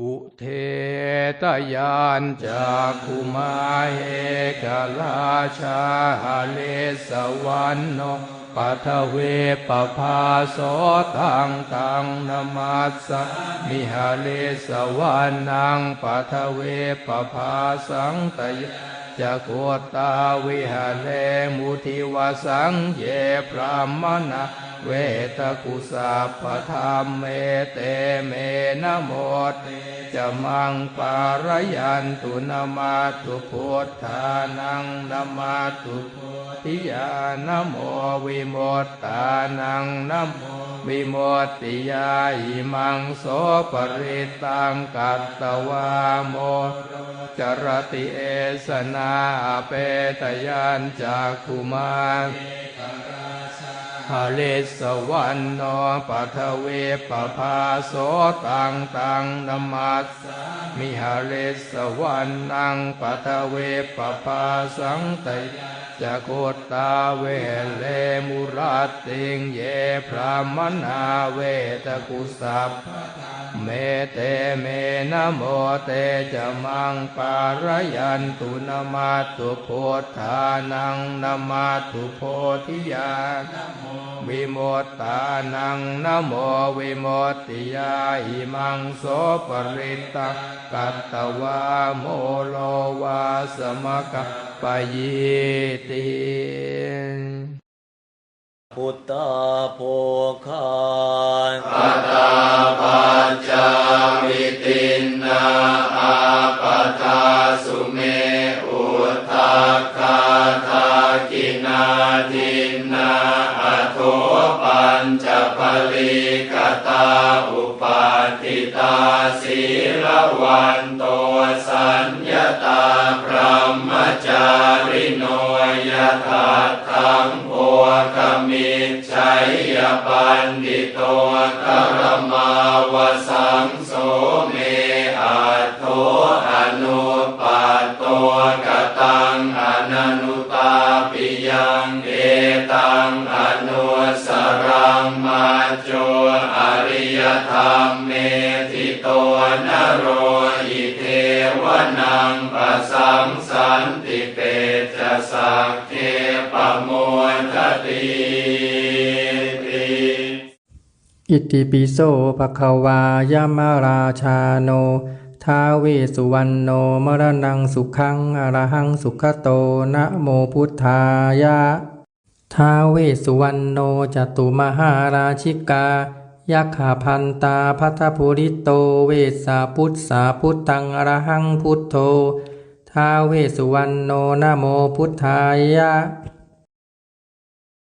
อุเทตยานจากคุมาเหกราชาหาเลสวรรณโนปัทเวปภาโสตังตังนมัสสมิหาเลสวรรณังปัทเวปภาสังตยจะโกตาวิหาเลมุทิวสังเยพรามณะ เวตกุสัพพธรรมเมเตเมนโมตจะมังปารยันตุนามาตุพุทธานังนามาตุทิยานโมวิโมตตานังนโมวิโมตติยาอิมังโสปริตังกัตตวาโมจรติเอสนาเปตยันจากคุมา รฮาเลสวรรณโนปัทเวปภาโสตังตังนมัสสามิฮาเลสวรรณังปัทเวปภาสังตยจะโกตาเวเลมุรัตติงเยพรามนาเวตกุสัพเมเตเมนะโมเตจะมังปารยันตุนามาตุโพธานังนามาตุโพธิยาวิโมตตานังนะโมวิโมตติยาอิมังโสปริตตกัตตวาโมโลวาสมะกปปยิติพุทธาโภคาปัตตาปัจจาวิตินนาอาปทาสุเมอุทาคาทากินาทินนา ปัญจปลิกตาอุปาติตาศีลวันโตสัญญาตาพรหมจาริโนยถาทังโพกมิจฉัยยปันดิโตกรมาวสังโสเมอาโทอนุปัตโตกตังอนันุตาปิยังเอตังอ ยธรรมเมติโตนโรอิเทวนังปะสังสันติเปจะสักเคปโมทติติอิติปิโสภคะวายามราชาโนท้าเวสุวรรณโนมรณังสุขังอรหังสุขโตนะโมพุทธายะท้าเวสุวรรณโนจตุมหาราชิกา ยักขาพันตาพัทภูริโตเวสสาพุทธสาพุทธังอรหังพุทโธท้าเวสุวรรณโนนะโมพุทธายะ